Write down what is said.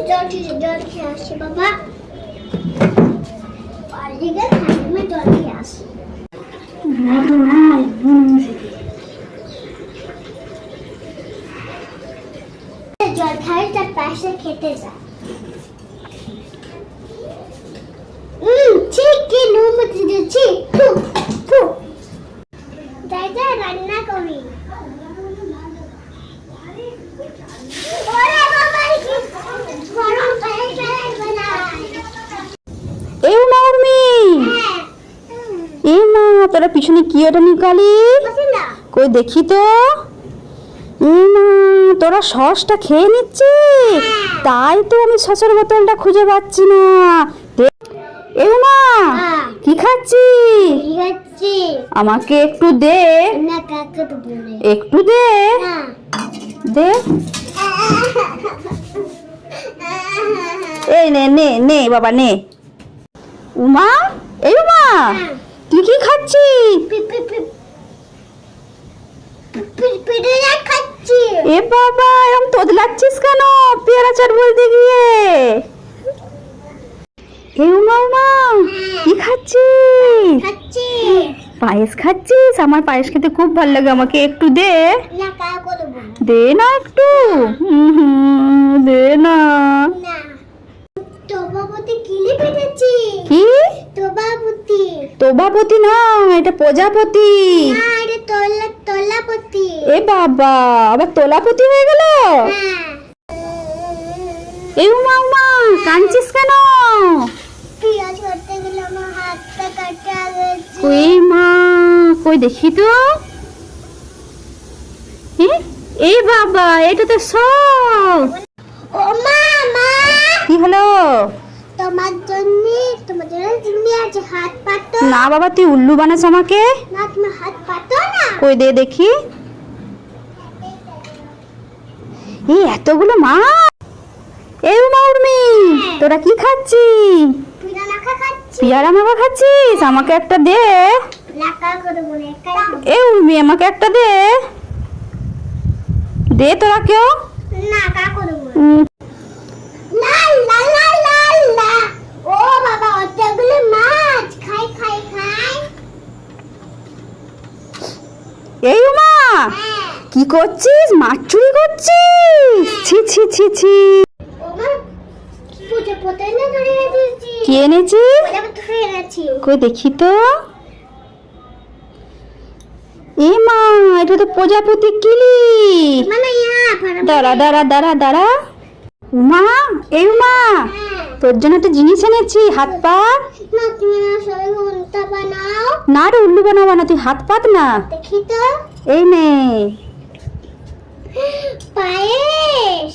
জল খেয়ে জল খেয়ে আসছি বাবা। বাড়িতে ঠাকুমা জল খেয়ে আসি রান্না করি ওরে বাবা কি গরম পানি চাই বানাই এই মা উর্মি হ্যাঁ এই মা তোরা পিছনে কি ওটা নিকালি কই দেখি তো। তোরা সসটা খেয়ে নিচ্ছিস? তাই তো আমি সসের বোতলটা খুঁজে পাচ্ছি না। এই মা হ্যাঁ। কি খাচ্ছি আমাকে একটু দে। একটু দে। দে। এই নে নে নে বাবা নে। উমা এই উমা। এ বাবা এরকম তোদলাচ্ছিস কেন? পেয়ারা চাট বলতে গিয়ে। এ উমা উমা কি খাচ্ছিস? খাচ্ছি। পায়েস খাচ্ছিস? আমার পায়েস খেতে খুব ভালো লাগে আমাকে একটু দে। দে না একটু। হুম, হুম, দে না না তোবাপতি কিলি পেটেছি কি তোবাপতি না এটা প্রজাপতি। এ বাবা আবার তোলাপতি হয়ে গেল? হ্যাঁ। এই উমা উমা কাঁদছিস কেন? কই মা কই দেখি তো। এ, এই বাবা এটা তো সব। কি হলো? তোমার জন্য জন্য আছে হাত পাতো। না বাবা তুই উল্লু বানাস আমাকে। না তুমি হাত পাতো না। কই দে দেখি। এই এতগুলো মাছ। এই উমা উর্মি তোরা কি খাচ্ছিস? খাচ্ছি। পিয়ারা মাখা খাচ্ছিস? আমাকে একটা দে। এ উর্মি আমাকে একটা দে। দে তোরা কেউ নাকা করে বলে উম, লা লা লা লা লা ও বাবা অতগুলো মাছ খাই খাই খাই এই উমা হ্যাঁ কি করছিস? মাছ চুরি করছিস? ছি ছি ছি ছি। মা কি এনেছিস? কই দেখি তো। এ মা এটা তো প্রজাপতি কিলি মানে দাঁড়া দাঁড়া দাঁড়া দাঁড়া। উমা এই উমা তোর জন্য একটা জিনিস এনেছি, হাত পা। না রে উল্লু বানাবো না, তুই হাত পাত না। এই নে। পায়েস।